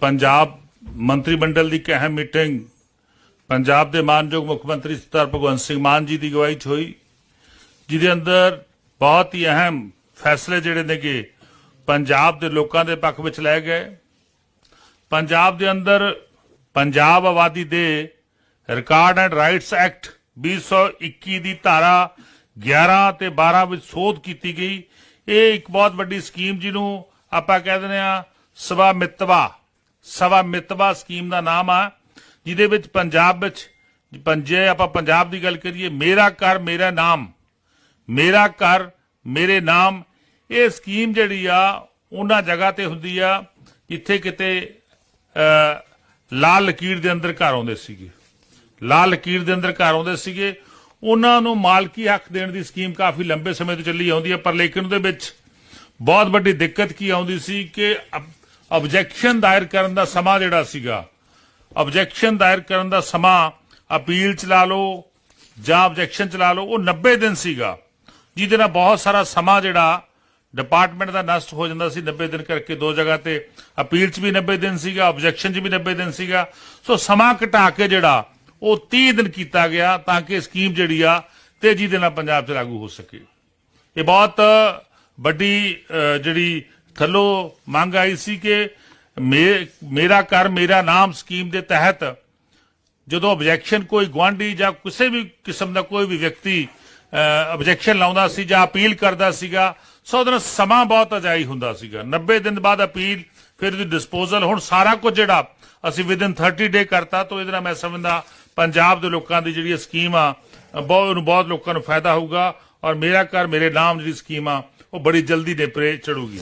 ਪੰਜਾਬ ਮੰਤਰੀ ਮੰਡਲ ਦੀ ਇੱਕ ਅਹਿਮ ਮੀਟਿੰਗ ਪੰਜਾਬ ਦੇ ਮਾਨਯੋਗ ਮੁੱਖ ਮੰਤਰੀ ਸਰਦਾਰ ਭਗਵੰਤ ਸਿੰਘ ਮਾਨ ਜੀ ਦੀ ਅਗਵਾਈ 'ਚ ਹੋਈ, ਜਿਹਦੇ ਅੰਦਰ ਬਹੁਤ ਹੀ ਅਹਿਮ ਫੈਸਲੇ ਜਿਹੜੇ ਨੇਗੇ ਪੰਜਾਬ ਦੇ ਲੋਕਾਂ ਦੇ ਪੱਖ ਵਿੱਚ ਲਏ ਗਏ। ਪੰਜਾਬ ਦੇ ਅੰਦਰ ਪੰਜਾਬ ਆਬਾਦੀ ਦੇ ਰਿਕਾਰਡ ਐਂਡ ਰਾਈਟਸ ਐਕਟ 2021 ਦੀ ਧਾਰਾ 11 ਤੇ 12 ਵਿੱਚ ਸੋਧ ਕੀਤੀ ਗਈ। ਇਹ ਇੱਕ ਬਹੁਤ ਵੱਡੀ ਸਕੀਮ ਜਿਹਨੂੰ ਆਪਾਂ ਕਹਿ ਦਿੰਦੇ ਆ ਸਵਾ ਮਿਤਵਾ। ਸਵਾ ਮਿਤਵਾ ਸਕੀਮ ਦਾ ਨਾਮ ਆ, ਜਿਹਦੇ ਵਿੱਚ ਪੰਜਾਬ ਵਿੱਚ, ਪੰਜੇ ਆਪਾਂ ਪੰਜਾਬ ਦੀ ਗੱਲ ਕਰੀਏ, ਮੇਰਾ ਘਰ, ਮੇਰਾ ਨਾਮ, ਮੇਰਾ ਘਰ, ਮੇਰੇ ਨਾਮ, ਇਹ ਸਕੀਮ ਜਿਹੜੀ ਆ, ਉਹਨਾਂ ਜਗ੍ਹਾ ਤੇ ਹੁੰਦੀ ਆ, ਜਿੱਥੇ ਕਿਤੇ ਲਾਲ ਲਕੀਰ ਦੇ ਅੰਦਰ ਘਰ ਆਉਂਦੇ ਸੀਗੇ। ਲਾਲ ਲਕੀਰ ਦੇ ਅੰਦਰ ਘਰ ਆਉਂਦੇ ਸੀਗੇ। ਉਹਨਾਂ ਨੂੰ ਮਾਲਕੀ ਹੱਕ ਦੇਣ ਦੀ ਸਕੀਮ ਕਾਫੀ ਲੰਬੇ ਸਮੇਂ ਤੋਂ ਚੱਲੀ ਆਉਂਦੀ ਹੈ ਪਰ ਲੇਕਿਨ ਉਹਦੇ ਵਿੱਚ ਬਹੁਤ ਵੱਡੀ ਦਿੱਕਤ ਕੀ ਆਉਂਦੀ ਸੀ ਕਿ ਆਬਜੈਕਸ਼ਨ ਦਾਇਰ ਕਰਨ ਦਾ ਸਮਾਂ ਜਿਹੜਾ ਸੀਗਾ। ਆਬਜੈਕਸ਼ਨ ਦਾਇਰ ਕਰਨ ਦਾ ਸਮਾਂ ਅਪੀਲ 'ਚ ਲਾ ਲਓ ਜਾਂ ਆਬਜੈਕਸ਼ਨ ਚਲਾ ਲਓ, ਉਹ 90 ਦਿਨ ਸੀਗਾ। ਜਿਹਦੇ ਨਾਲ ਬਹੁਤ ਸਾਰਾ ਸਮਾਂ ਜਿਹੜਾ ਡਿਪਾਰਟਮੈਂਟ ਦਾ ਨਸ਼ਟ ਹੋ ਜਾਂਦਾ ਸੀ 90 ਦਿਨ ਕਰਕੇ ਦੋ ਜਗ੍ਹਾ ਤੇ। ਅਪੀਲ 'ਚ ਵੀ 90 ਦਿਨ ਸੀਗਾ ਆਬਜੈਕਸ਼ਨ 'ਚ ਵੀ 90 ਦਿਨ ਸੀਗਾ। ਸੋ ਸਮਾਂ ਘਟਾ ਕੇ ਜਿਹੜਾ ਉਹ 30 ਦਿਨ ਕੀਤਾ ਗਿਆ ਤਾਂ ਕਿ ਸਕੀਮ ਜਿਹੜੀ ਆ ਤੇਜ਼ੀ ਦੇ ਨਾਲ ਪੰਜਾਬ 'ਚ ਲਾਗੂ ਹੋ ਸਕੇ। ਇਹ ਬਹੁਤ ਵੱਡੀ ਜਿਹੜੀ ਥੱਲੋਂ ਮੰਗ ਆਈ ਸੀ ਕਿ ਮੇ- ਮੇਰਾ ਘਰ, ਮੇਰਾ ਨਾਮ ਸਕੀਮ ਦੇ ਤਹਿਤ ਜਦੋਂ ਆਬਜੈਕਸ਼ਨ ਕੋਈ ਗਵਾਂਢੀ ਜਾਂ ਕਿਸੇ ਵੀ ਕਿਸਮ ਦਾ ਕੋਈ ਵੀ ਵਿਅਕਤੀ ਆਬਜੈਕਸ਼ਨ ਲਾਉਂਦਾ ਸੀ ਜਾਂ ਅਪੀਲ ਕਰਦਾ ਸੀਗਾ, ਸੋ ਉਹਦੇ ਨਾਲ ਸਮਾਂ ਬਹੁਤ ਅਜਾਈ ਹੁੰਦਾ ਸੀਗਾ। 90 ਦਿਨ ਬਾਅਦ ਅਪੀਲ, ਫਿਰ ਉਹਦੀ ਡਿਸਪੋਜ਼ਲ ਹੁਣ ਸਾਰਾ ਕੁਝ ਜਿਹੜਾ ਅਸੀਂ ਵਿਦਿਨ 30 ਡੇ ਕਰਤਾ, ਤਾਂ ਇਹਦੇ ਨਾਲ ਮੈਂ ਸਮਝਦਾ ਪੰਜਾਬ ਦੇ ਲੋਕਾਂ ਦੀ ਜਿਹੜੀ ਸਕੀਮ ਆ, ਬਹੁਤ ਨੂੰ ਬਹੁਤ ਲੋਕਾਂ ਨੂੰ ਫਾਇਦਾ ਹੋਊਗਾ ਔਰ ਮੇਰਾ ਘਰ, ਮੇਰੇ ਨਾਮ ਜਿਹੜੀ ਸਕੀਮ ਆ, ਉਹ ਬੜੀ ਜਲਦੀ ਨੇਪਰੇ ਚੜੂਗੀ।